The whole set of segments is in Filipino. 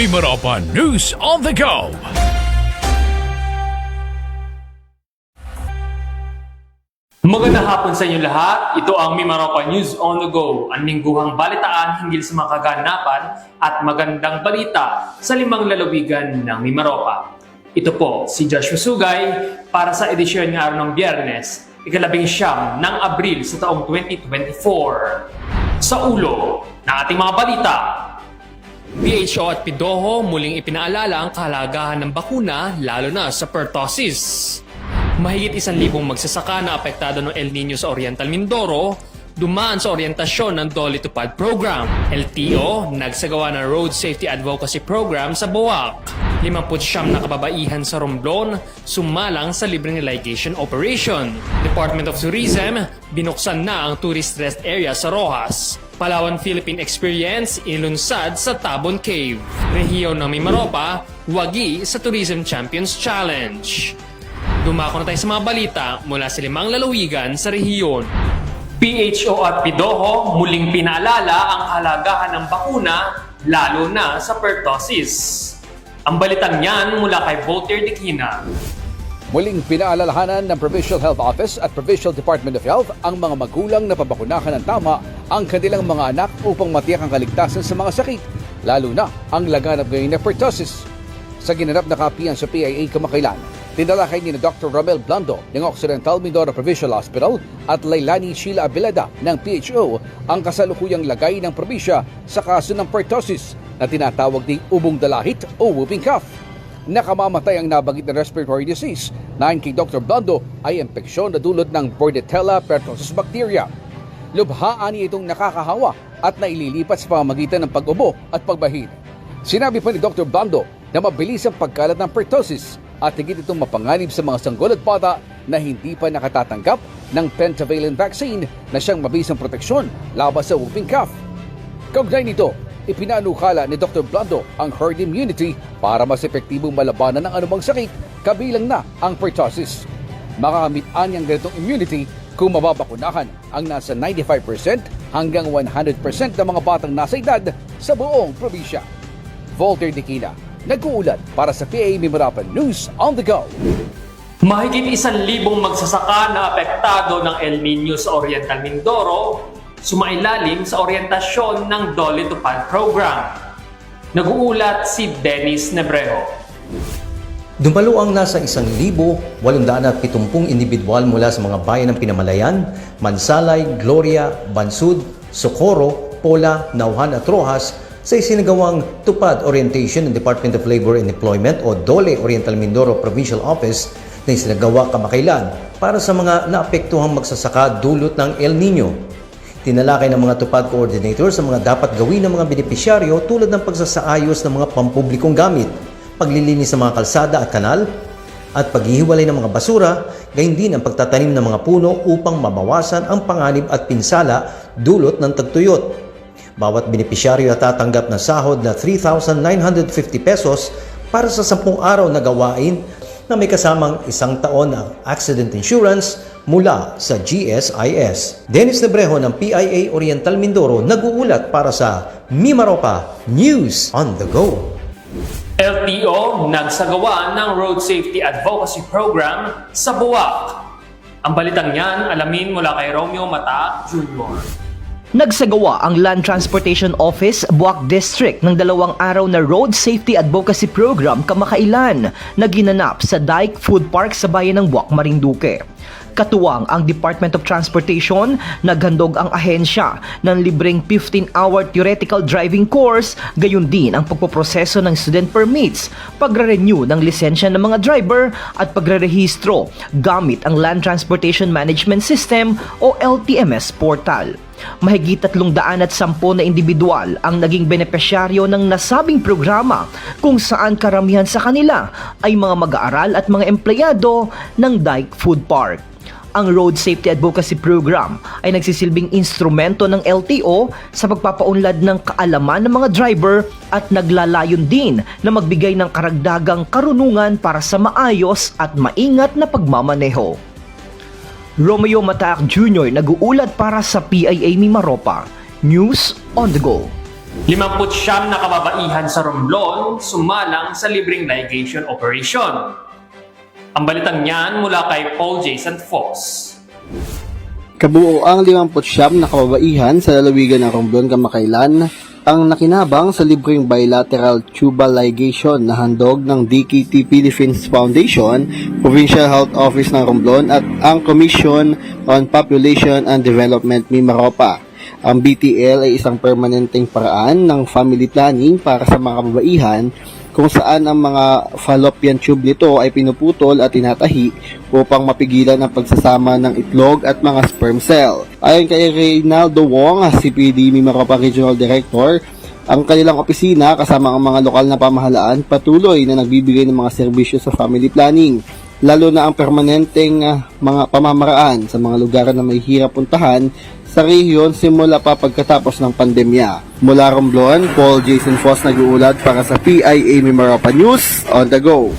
Mimaropa News on the Go! Magandang hapon sa inyo lahat. Ito ang Mimaropa News on the Go, ang lingguhang balitaan hinggil sa mga kaganapan at magandang balita sa limang lalawigan ng Mimaropa. Ito po si Joshua Sugay para sa edisyon ng araw ng Biyernes, ikalabing siyam ng Abril sa taong 2024. Sa ulo ng ating mga balita, WHO at PIDOHO muling ipinaalala ang kahalagahan ng bakuna lalo na sa pertussis. Mahigit isang libong magsasaka na apektado ng El Nino sa Oriental Mindoro dumaan sa orientasyon ng Dolly Tupad Program. LTO nagsagawa ng Road Safety Advocacy Program sa Boac. 59 na kababaihan sa Romblon sumalang sa libreng ligation operation. Department of Tourism binuksan na ang tourist rest area sa Rojas. Palawan Philippine Experience ilunsad sa Tabon Cave. Rehiyon ng Mimaropa, wagi sa Tourism Champions Challenge. Dumako na tayo sa mga balita mula sa limang lalawigan sa rehiyon. PHO at PIDOHO muling pinaalala ang kahalagahan ng bakuna lalo na sa pertussis. Ang balitang yan mula kay Voltaire Dikina. Muling pinaalalahanan ng Provincial Health Office at Provincial Department of Health ang mga magulang na pabakunahan ng tama ang kanilang mga anak upang matiyak ang kaligtasan sa mga sakit, lalo na ang laganap ngayon na pertussis. Sa ginanap na kapiyan sa PIA kamakailan, tinalakay ni Dr. Romel Blando ng Occidental Mindoro Provincial Hospital at Lailani Sheila Abilada ng PHO ang kasalukuyang lagay ng probisya sa kaso ng pertussis na tinatawag ding ubong dalahit o whooping cough. Nakamamatay ang nabagit na respiratory disease na ayon kay Dr. Blando ay impeksyon na dulot ng Bordetella pertussis bacteria. Lubhaan niya itong nakakahawa at naililipat sa pamamagitan ng pag-ubo at pagbahid. Sinabi pa ni Dr. Blando na mabilis ang pagkalat ng pertussis at higit itong mapanganib sa mga sanggol at bata na hindi pa nakatatanggap ng pentavalent vaccine na siyang mabisang proteksyon laban sa whooping cough. Kaugnay nito, ipinanukala ni Dr. Blando ang herd immunity para mas epektibong malabanan ng anumang sakit kabilang na ang pertussis. Makakamit ang ganitong immunity kung mababakunahan ang nasa 95% hanggang 100% ng mga batang nasa edad sa buong probinsya. Volter Dikina, nag-uulat para sa PA Mimarapan News on the Go. Mahigit isang libong magsasaka na apektado ng El Nino sa Oriental Mindoro sumailalim sa orientasyon ng Dolly Tupad Program. Nag-uulat si Dennis Nebrejo. Dumalo ang nasa 1,870 individual mula sa mga bayan ng Pinamalayan, Mansalay, Gloria, Bansud, Socorro, Pola, Nauhan at Rojas sa isinagawang Tupad Orientation ng Department of Labor and Employment o DOLE Oriental Mindoro Provincial Office na isinagawa kamakailan para sa mga naapektuhang magsasaka dulot ng El Nino. Tinalakay ng mga tupad coordinators ang mga dapat gawin ng mga benepisyaryo tulad ng pagsasaayos ng mga pampublikong gamit, paglilinis ng mga kalsada at kanal, at paghihiwalay ng mga basura, gayon din ang pagtatanim ng mga puno upang mabawasan ang panganib at pinsala dulot ng tagtuyot. Bawat benepisyaryo ay tatanggap ng sahod na 3,950 pesos para sa 10 araw na gawain na may kasamang isang taon ng accident insurance mula sa GSIS. Dennis Nebrejo ng PIA Oriental Mindoro nag-uulat para sa Mimaropa News on the Go. LTO nagsagawa ng Road Safety Advocacy Program sa Buwak. Ang balitang yan, alamin mula kay Romeo Mata Jr. Nagsagawa ang Land Transportation Office Buwak District ng dalawang araw na Road Safety Advocacy Program kamakailan na ginanap sa Dike Food Park sa bayan ng Buwak, Marinduque. Katuwang ang Department of Transportation, naghandog ang ahensya ng libreng 15-hour theoretical driving course, gayon din ang pagpoproseso ng student permits, pagre-renew ng lisensya ng mga driver at pagre-rehistro gamit ang Land Transportation Management System o LTMS portal. Mahigit tatlong daan at sampo na individual ang naging benepisyaryo ng nasabing programa kung saan karamihan sa kanila ay mga mag-aaral at mga empleyado ng Dike Food Park. Ang Road Safety Advocacy Program ay nagsisilbing instrumento ng LTO sa pagpapaunlad ng kaalaman ng mga driver at naglalayon din na magbigay ng karagdagang karunungan para sa maayos at maingat na pagmamaneho. Romeo Mataak Jr. nag-uulat para sa PIA Mimaropa. News on the go. 59 na kababaihan sa Romblon sumalang sa libreng ligation operation. Ang balitang niyan mula kay Paul Jason Foss. Kabuo ang 59 na kababaihan sa lalawigan ng Romblon kamakailan ang nakinabang sa libreng bilateral tubal ligation na handog ng DKT Philippines Foundation, Provincial Health Office ng Romblon at ang Commission on Population and Development Mimaropa. Ang BTL ay isang permanenteng paraan ng family planning para sa mga kababaihan kung saan ang mga fallopian tube nito ay pinuputol at tinatahi upang mapigilan ang pagsasama ng itlog at mga sperm cell. Ayon kay Reynaldo Wong, CPD Mimaropa Regional Director, ang kanilang opisina kasama ang mga lokal na pamahalaan patuloy na nagbibigay ng mga serbisyo sa family planning lalo na ang permanenteng ah, mga pamamaraan sa mga lugar na may hirap puntahan sa rehiyon simula pa pagkatapos ng pandemya. Mula Romblon, Paul Jason Foss nag-uulat para sa PIA Mimaropa News on the go.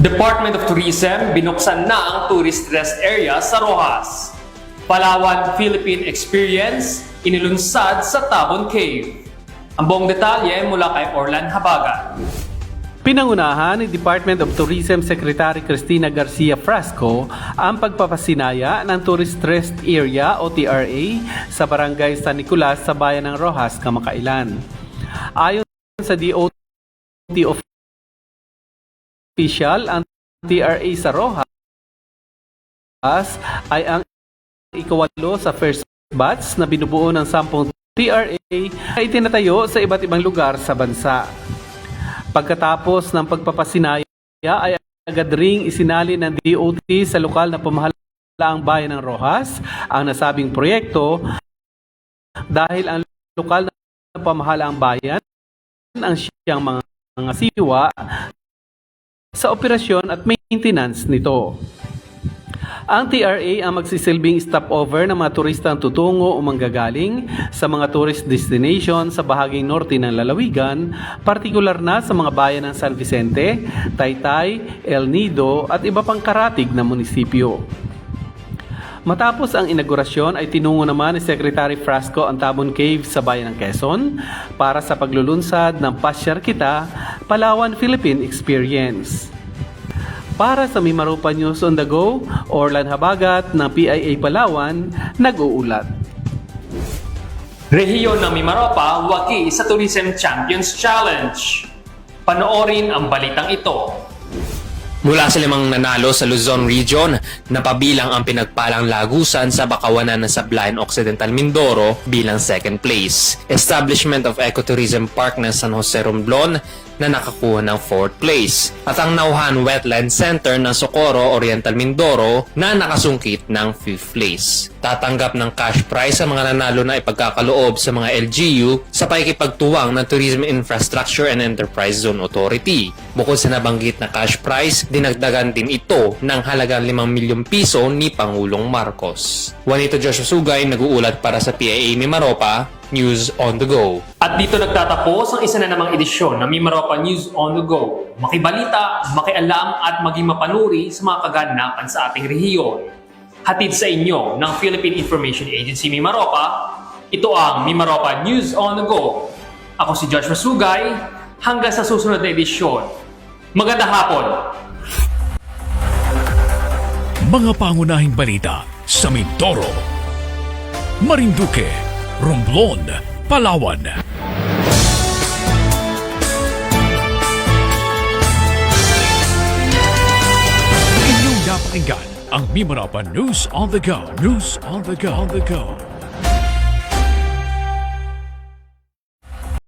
Department of Tourism binuksan na ang tourist rest area sa Rojas. Palawan Philippine Experience inilunsad sa Tabon Cave. Ang buong detalye mula kay Orlan Habaga. Pinangunahan ni Department of Tourism Secretary Cristina Garcia Frasco ang pagpapasinaya ng Tourist Rest Area o TRA sa Barangay San Nicolas sa bayan ng Rojas, Kamakailan. Ayon sa DOT official, ang TRA sa Rojas ay ang ikawalo sa first batch na binubuo ng sampung TRA ay tinatayo sa iba't ibang lugar sa bansa. Pagkatapos ng pagpapasinaya ay agad ring isinali ng DOT sa lokal na pamahalaang bayan ng Rojas ang nasabing proyekto dahil ang lokal na pamahalaang bayan ang siyang mga, mga siwa sa operasyon at maintenance nito. Ang TRA ang magsisilbing stopover ng mga turistang tutungo o manggagaling sa mga tourist destination sa bahaging norte ng lalawigan, partikular na sa mga bayan ng San Vicente, Taytay, El Nido at iba pang karatig na munisipyo. Matapos ang inaugurasyon ay tinungo naman ni Secretary Frasco ang Tabon Cave sa bayan ng Quezon para sa paglulunsad ng Pasyar Kita, Palawan Philippine Experience. Para sa Mimaropa News on the Go, Orlan Habagat ng PIA Palawan, nag-uulat. Rehiyon ng Mimaropa, waki sa Tourism Champions Challenge. Panoorin ang balitang ito. Mula sa limang nanalo sa Luzon Region, napabilang ang pinagpalang Lagusan sa Bakawanan ng Sablayan Occidental Mindoro bilang second place. Establishment of Ecotourism Park ng San Jose Romblon na nakakuha ng fourth place. At ang Nauhan Wetland Center ng Socorro Oriental Mindoro na nakasungkit ng fifth place. Tatanggap ng cash prize sa mga nanalo na ipagkakaloob sa mga LGU sa pakikipagtuwang ng Tourism Infrastructure and Enterprise Zone Authority. Bukod sa nabanggit na cash prize, dinagdagan din ito ng halagang 5 milyong piso ni Pangulong Marcos. Juanito Joshua Sugay nag-uulat para sa PIA Mimaropa, News on the Go. At dito nagtatapos ang isa na namang edisyon ng Mimaropa News on the Go. Makibalita, makialam at maging mapanuri sa mga kaganapan sa ating rehiyon. Hatid sa inyo ng Philippine Information Agency Mimaropa, ito ang Mimaropa News on the Go. Ako si Joshua Sugay, hanggang sa susunod na edisyon. Magandang hapon! Mga pangunahing balita sa Mindoro, Marinduque, Romblon, Palawan. Inyong napakinggan ang Mimaropa News on the Go. News on the Go. On the Go.